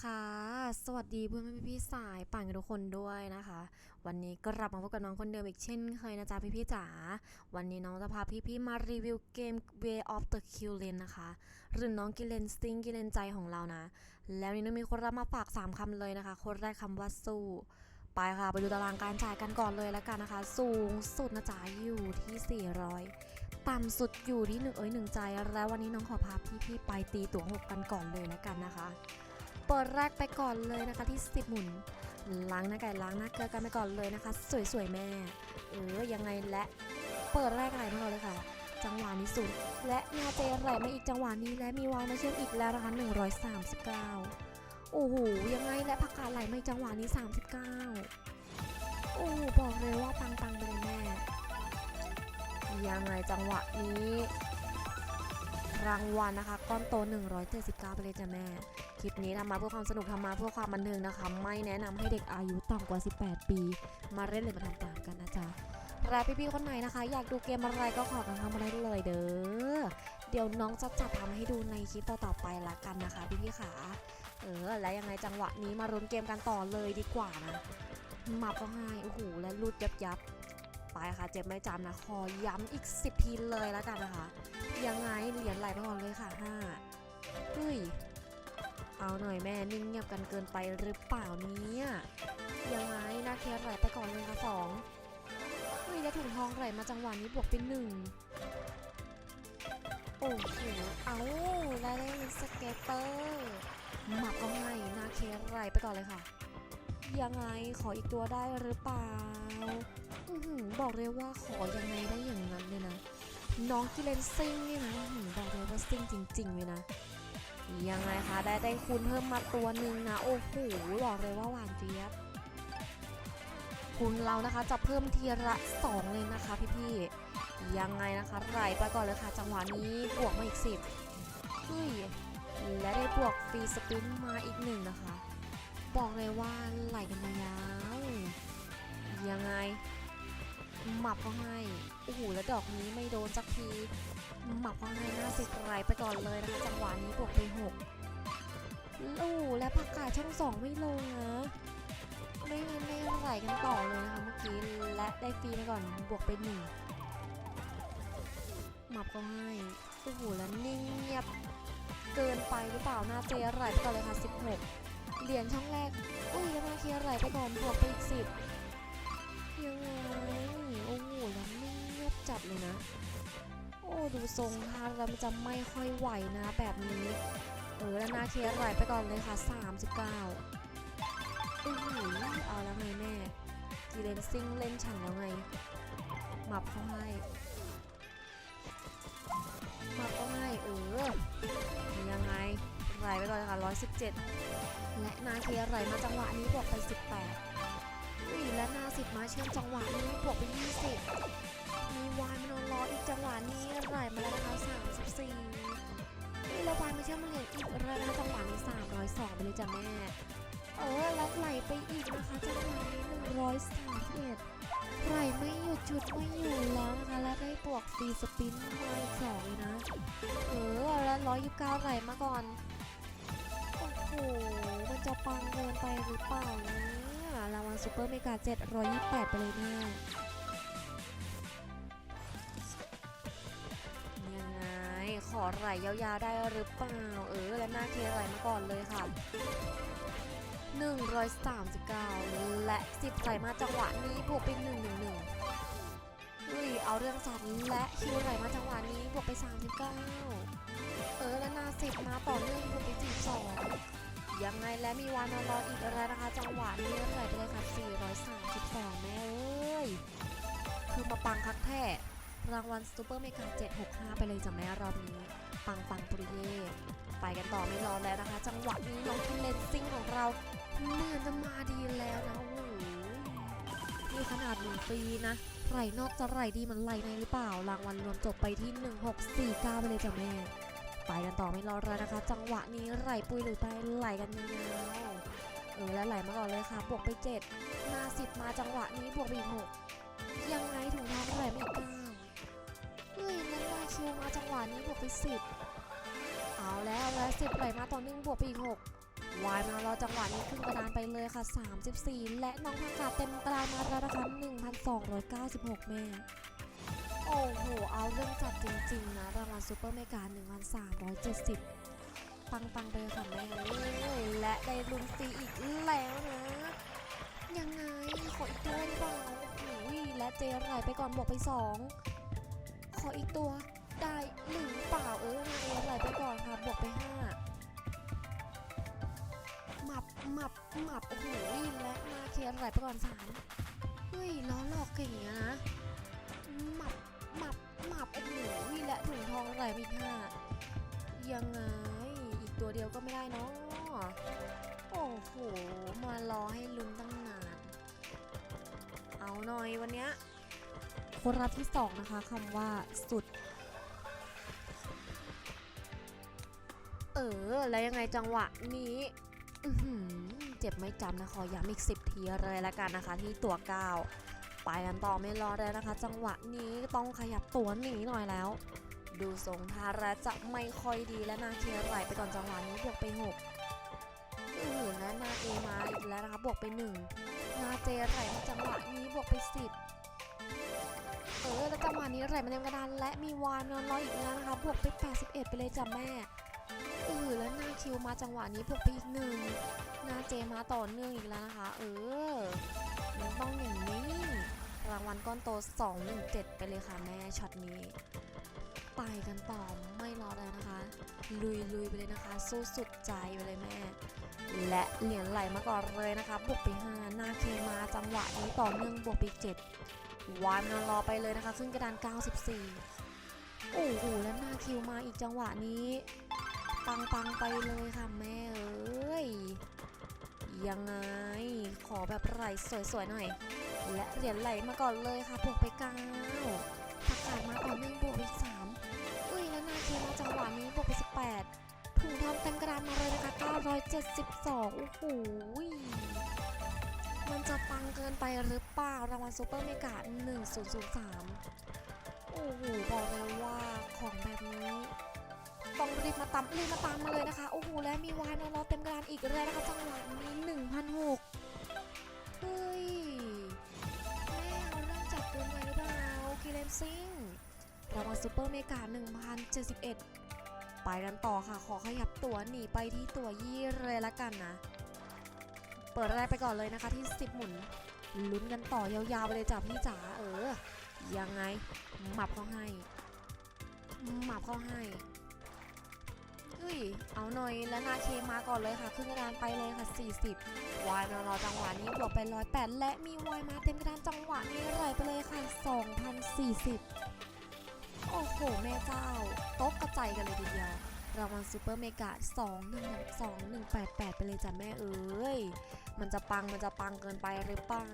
ค่ะ สวัสดีเพื่อนพี่พี่ๆสายป่านกันทุกคนด้วยนะคะ วันนี้ก็กลับมาพบกับน้องคนเดิมอีกเช่นเคยนะจ๊ะพี่พี่ๆจ๋า วันนี้น้องจะพาพี่พี่ๆมารีวิวเกม Way of the k i l l e n นะคะ หรือน้องกิเลนสิงกิเลนใจของเรานะ แล้วนี้น้องมีคนรับมาฝาก 3คำเลยนะคะ คนแรกคำว่าสู้ไปค่ะ ไปดูตารางการจ่ายกันก่อนเลยแล้วกันนะคะ สูงสุดนะจ๊ะอยู่ที่ 400 ต่ำสุดอยู่ที่หนึ่งเอ้ยหนึ่งใจ แล้ววันนี้น้องขอพาพี่ๆไปตีตั๋วหกกันก่อนเลยแล้วกันนะคะ ปิดแรกไปก่อนเลยนะคะที่10หมุนล้างหน้าไก่ล้างหน้าเกลือกันไปก่อนเลยนะคะ สวยๆแม่ เออยังไงและเปิดแรกไหลมาก่อนเลยค่ะ จังหวะนี้สุด และนาเจไหลมาอีกจังหวะนี้และมีวายมาเชื่อมอีกแล้วนะคะ139 โอ้โหยังไงและผักกาดไหลมาอีกจังหวะนี้ 39 โอ้บอกเลยว่าปังๆไปเลยแม่ยังไงจังหวะนี้ รางวัลนะคะ ก้อนโต 179 ไปเลยจ้ะแม่ คลิปนี้ทำมาเพื่อความสนุกทำมาเพื่อความบันเทิงนะคะ ไม่แนะนำให้เด็กอายุต่ำกว่า 18 ปี มาเล่นหรือมาทำตามกันนะจ๊ะและพี่ๆคนไหนนะคะ อยากดูเกมอะไรก็ขอกันเข้ามาได้เลยเด้อ เดี๋ยวน้องจะจัดทำให้ดูในคลิปต่อๆไปละกันนะคะพี่ๆขาเออ และยังไงจังหวะนี้มารุนเกมกันต่อเลยดีกว่านะมาก็ให้โอ้โหและรูดยับยับๆไปค่ะ เจ็บไม่จำนะขอย้ำอีก 10 ทีเลยแล้วกันนะคะ ยังไงเหรียญไหลไปก่อนเลยค่ะ 5 เฮ้ย เอาหน่อยแม่นิ่งเงียบกันเกินไปหรือเปล่าเนี่ยยังไงนาเคสไหลไปก่อนเลยค่ะสองเฮ้ยแล้วถุงทองไหลมาจังหวะนี้บวกเป็นหนึ่งโอ้โห เอาแล้วได้สเก็ตเตอร์หมับก็ให้นาเคสไหลไปก่อนเลยค่ะ ยังไงขออีกตัวได้หรือเปล่าอบอกเลยว่าขอยังไงได้อย่างนั้นเลยนะ น้องกิเลนซิงนี่นะบอกเลยว่าซิงจริงๆเลยนะ ยังไงคะได้ได้คูณเพิ่มมาตัวหนึ่งนะโอ้โหบอกเลยว่าหวานเจี๊ยบคุณเรานะคะจะเพิ่มทีละสองเลยนะคะพี่ๆยังไงนะคะไหลไปก่อนเลยค่ะ จังหวะนี้บวกมาอีกสิบเฮ้ยและได้บวกฟรีสปินมาอีกหนึ่งนะคะ บอกเลยว่าไหลกันมายาวยังไง หมับเขาให้โอ้โหแล้วดอกนี้ไม่โดนสักที หมับเขาให้หน้าสิบไรไปก่อนเลยนะคะจังหวะนี้บวกไปหกโอ้โหและผักกาดช่องสองไม่ลงนะไม่งั้นไม่ไหลกันต่อเลยนะคะเมื่อกี้และได้ฟรีไปก่อนบวกไปหนึ่งหมับเขาให้โอ้โหแล้วนิ่งเงียบเกินไปหรือเปล่าหน้าเจไหลไปก่อนเลยค่ะ16เหรียญช่องแรก อุ้ยแล้วมาเคลียร์ไหลไปก่อนบวกไปอีกสิบยังไง จัดเลยนะ โอ้ดูทรงท่าแล้วมันจะไม่ค่อยไหวนะแบบนี้ เออแล้วนาเคสไหลไปก่อนเลยค่ะ 39อื้อหือเอาแล้วไงแม่กีเลนซิ่งเล่นฉันแล้วไงหมับเข้าให้หมับเข้าให้เออยังไงไหลไปก่อนเลยค่ะ 117 และนาเคสไหลมาจังหวะนี้บวกไป 18 อุ้ยและนาสิบมาเชื่อมจังหวะนี้บวกไปยี่สิบมีวายมานอนรออีกจังหวะนี้ไหลมาแล้วนะคะสามสิบสี่อุ้ยแล้ววายมาเชื่อมมาเหรียญอีกแล้วนะคะจังหวะนี้สามร้อยสองไปเลยจ้ะแม่เออแล้วไหลไปอีกนะคะจังหวะนี้หนึ่งร้อยสามสิบเอ็ดไหลไม่หยุดจุดไม่อยู่แล้วนะคะและได้บวกฟรีสปินมาอีกสองเลยนะเออแล้วร้อยยี่สิบเก้าไหลมาก่อนโอ้โหมันจะปังเกินไปหรือเปล่าเนี่ย รางวัลซูเปอร์เมกา728 ไปเลยแม่ยังไง ขอไหลยาวๆได้หรือเปล่า เออ และหน้าเคไหลมาก่อนเลยค่ะ 139 และ 10ไหลมาจังหวะนี้บวกเป็น111เฮ้ยเอาเรื่องสัตว์และคิวไหลมาจังหวะนี้บวกไป 39 เออ และหน้า10มาต่อเนื่องบวกไป42 ยังไงและมีวานอรออีกแล้วนะคะ จังหวะนี้ไหลไปเลยค่ะ432 แม่เอ้ย คือมาปังคักแท้รางวัลซูเปอร์เมกา765 ไปเลยจ้ะแม่รอบนี้ ปังปังปุริเย่ไปกันต่อไม่รอแล้วนะคะ จังหวะนี้น้องคินเลนซิงของเราเหมือนจะมาดีแล้วนะโอ้โหนี่ขนาดหนึ่งปีนะไหลนอกจะไหลดีมันไหลในหรือเปล่ารางวัลรวมจบไปที่ 1649 ไปเลยจ้ะแม่ ไปกันต่อไม่รอแล้วนะคะ จังหวะนี้ไหลปุยหรือไปไหลกันยาวเออแล้วไหลมาก่อนเลยค่ะ บวกไป7หน้า10มาจังหวะนี้บวกไปอีก6ยังไงถุงทองไหลไมาอีก9เฮ้ยแล้วมาคิวมาจังหวะนี้บวกไป10เอาแล้วแล้ว10ไหลมาต่อเนื่งบวกไปอีก6วายมารอจังหวะนี้ขึ้นกระดานไปเลยค่ะ 34 และน้องผักกาดเต็มกระดานมาแล้วนะคะ1,296แม่โอ้โห เอาเรื่องจัดจริง ๆ นะรางวัลซูเปอร์เมกา 1,370 ปังปังไปค่ะแม่และได้ลุ้นฟรีอีกแล้วนะ ยังไงขออีกตัวหรือเปล่าโอ้ยและเจไหลไปก่อนบวกไป 2 ขออีกตัวได้หรือเปล่าเออนาเอไหลไปก่อนค่ะบวกไป 5 หมับหมับหมับโอ้โหและนาเคไหลไปก่อน3เฮ้ยล้อหลอกเก่งอย่างเงี้ยนะ บหมับโอ้โหและถุงทองไหลไปอีกห้ายังไง อีกตัวเดียวก็ไม่ได้เนาะโอ้โห มารอให้ลุ้นตั้งนาน เอาหน่อยวันเนี้ยคนรับที่สองนะคะคำว่าสุด เออ แล้วยังไงจังหวะนี้เจ็บไม่จำนะขอย้ำอีก10ทีเลยละกันนะคะที่ตัวเก้า ไปกันต่อไม่รอเลยนะคะ จังหวะนี้ต้องขยับตัวหนีหน่อยแล้ว ดูทรงทาระจะไม่ค่อยดีและนาเคไหลไปก่อนจังหวะนี้บวกไป6อือและนาเอมาอีกแล้วนะคะบวกไป1นาเจไหลมาจังหวะนี้บวกไป10เออแล้วจังหวะนี้ไหลมาเต็มกระดานและมีวานนอนรออีกแล้วนะคะบวกไป 81 ไปเลยจ้ะแม่ เออแล้วนาคิวมาจังหวะนี้บวกไปอีกหนึ่งนาเจมาต่อเนื่องอีกแล้วนะคะ เออมันต้องอย่างนี้รางวัลก้อนโต 217 ไปเลยค่ะแม่ช็อตนี้ไปกันต่อไม่รอแล้วนะคะ ลุยลุยไปเลยนะคะ สู้สุดใจไปเลยแม่ และเหรียญไหลมาก่อนเลยนะคะบวกไป5หน้าเคมาจังหวะนี้ต่อเนื่องบวกไปอีก7วายมันรอไปเลยนะคะ ขึ้นกระดาน 94 โอ้โหและหน้าคิวมาอีกจังหวะนี้ ปังปังๆไปเลยค่ะแม่เอ้ย ยังไง ขอแบบไหลสวยๆหน่อย และเหรียญไหลมาก่อนเลยค่ะบวกไปเก้าประกาศมาต่อเนื่องบวกอีกสามอุ้ยแล้วนาเคมาจังหวะนี้บวกไปสิบแปดถุงทองเต็มกระดานมาเลยนะคะ972 โอ้โห มันจะปังเกินไปหรือเปล่ารางวัลซูเปอร์เมกา1003 โอ้โห บอกเลยว่าของแบบนี้ ต้องรีบมาตามรีบมาตามมาเลยนะคะ โอ้โห และมีวายนอนรอเต็มกระดานอีกเลยนะคะจังหวะนี้1,006เฮ้ย แม่เอาเรื่องจับเกินไปหรือเปล่าคิเลนซิงรางวัลซูเปอร์เมกา1,071ไปกันต่อค่ะ ขอขยับตัวหนีไปที่ตัวยี่เลยละกันนะ เปิดแรกไปก่อนเลยนะคะที่10หมุน ลุ้นกันต่อยาวๆไปเลยจ้ะพี่จ๋าเออ ยังไงหมับเขาให้หมับเขาให้ เฮ้ย เอาหน่อยแล้วนาเคมาก่อนเลยค่ะ ขึ้นกระดานไปเลยค่ะ 40วายมารอจังหวะนี้บวกไป108และมีวายมาเต็มกระดานจังหวะนี้ไหลไปเลยค่ะ 2,040 โอ้โห แม่เจ้าโต๊ะกระจายกันเลยทีเดียวรางวัลซูเปอร์เมกา2 1 2 1 8 8 ไปเลยจ้ะแม่เอ้ย มันจะปังมันจะปังเกินไปหรือเปล่า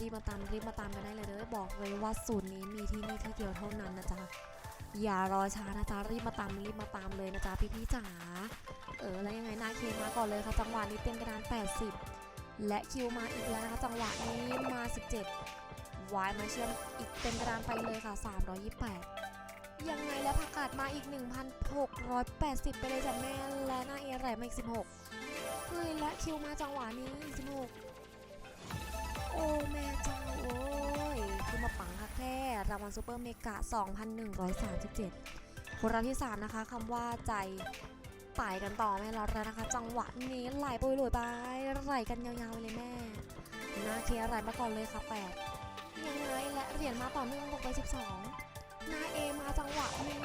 รีบมาตามรีบมาตามกันได้เลยเด้อบอกเลยว่าสูตรนี้มีที่นี่ที่เดียวเท่านั้นนะจ๊ะ อย่ารอช้านะจ๊ะรีบมาตามรีบมาตามเลยนะจ๊ะพี่ๆจ๋าเออแล้วยังไงหน้าเคมาก่อนเลยค่ะจังหวะนี้เต็มกระดาน 80 และคิวมาอีกแล้วนะคะจังหวะนี้มา 17วายมาเชื่อมอีกเต็มกระดานไปเลยค่ะ 328 ยังไงแล้วผักกาดมาอีก 1,680 ไปเลยจ้ะแม่และหน้าเอไหลมาอีก 16เฮ้ยและคิวมาจังหวะนี้อีก16 โอ้แม่เจ้าโอ้ยคือมาปังค่ะ แค่รางวัลซูเปอร์เมกะ 2,137 คนรับที่ 3 นะคะคำว่าใจป่ายกันต่อไม่รอแล้วนะคะ จังหวะนี้ไหลปุยหลุยไปไหลกันยาวๆเลยแม่น้าเคไหลมาก่อนเลยค่ะ8ยังไงและเหรียญมาต่อเนื่องบวกไป 12นาเอมาจังหวะนี้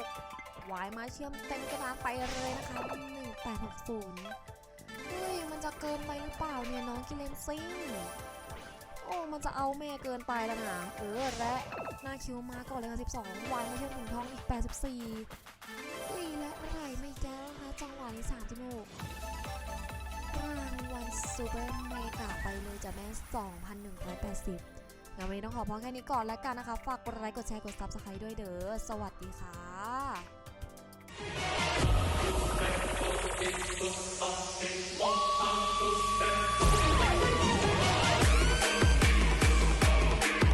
36วายมาเชื่อมเต็มกระดานไปเลยนะคะ1860เฮ้ยมันจะเกินไปหรือเปล่าเนี่ยน้องกิเลนซิง โอ้ มันจะเอาแม่เกินไปแล้วนะ เออ และหน้าคิวมาก่อนเลยค่ะ 12วายมาเชื่อมถุงท้องอีก 84อุ้ยและอะไหลไม่แก้วนะคะจังหวะนี้36รางวัลซูเปอร์เมกาไปเลยจ้ะแม่2,180งั้นวันนี้ต้องขอพอแค่นี้ก่อนแล้วกันนะคะ ฝากกดไลค์ กดแชร์ กด Subscribe ด้วยเด้อ สวัสดีค่ะ